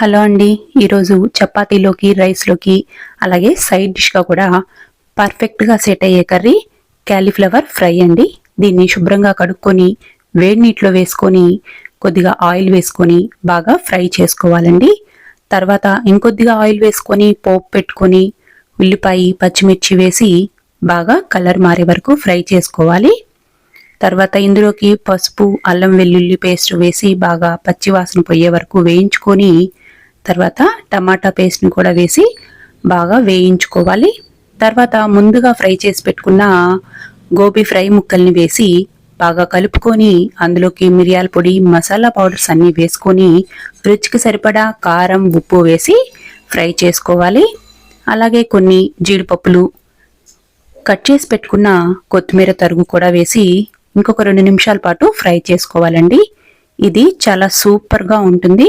Hello అండి. ఈరోజు చపాతీలోకి రైస్లోకి అలాగే సైడ్ డిష్గా కూడా పర్ఫెక్ట్గా సెట్ అయ్యే కర్రీ క్యాలీఫ్లవర్ ఫ్రై అండి. దీన్ని శుభ్రంగా కడుక్కొని వేడి నీటిలో వేసుకొని కొద్దిగా ఆయిల్ వేసుకొని బాగా ఫ్రై చేసుకోవాలండి. తర్వాత ఇంకొద్దిగా ఆయిల్ వేసుకొని పోపు పెట్టుకొని ఉల్లిపాయ పచ్చిమిర్చి వేసి బాగా కలర్ మారే వరకు ఫ్రై చేసుకోవాలి. తర్వాత ఇందులోకి పసుపు అల్లం వెల్లుల్లి పేస్ట్ వేసి బాగా పచ్చివాసన పోయే వరకు వేయించుకొని తర్వాత టమాటా పేస్ట్ని కూడా వేసి బాగా వేయించుకోవాలి. తర్వాత ముందుగా ఫ్రై చేసి పెట్టుకున్న గోబీ ఫ్రై ముక్కల్ని వేసి బాగా కలుపుకొని అందులోకి మిరియాల పొడి మసాలా పౌడర్స్ అన్నీ వేసుకొని రుచికి సరిపడా కారం ఉప్పు వేసి ఫ్రై చేసుకోవాలి. అలాగే కొన్ని జీడిపప్పులు కట్ చేసి పెట్టుకున్న కొత్తిమీర తరుగు కూడా వేసి ఇంకొక రెండు నిమిషాల పాటు ఫ్రై చేసుకోవాలండి. ఇది చాలా సూపర్గా ఉంటుంది.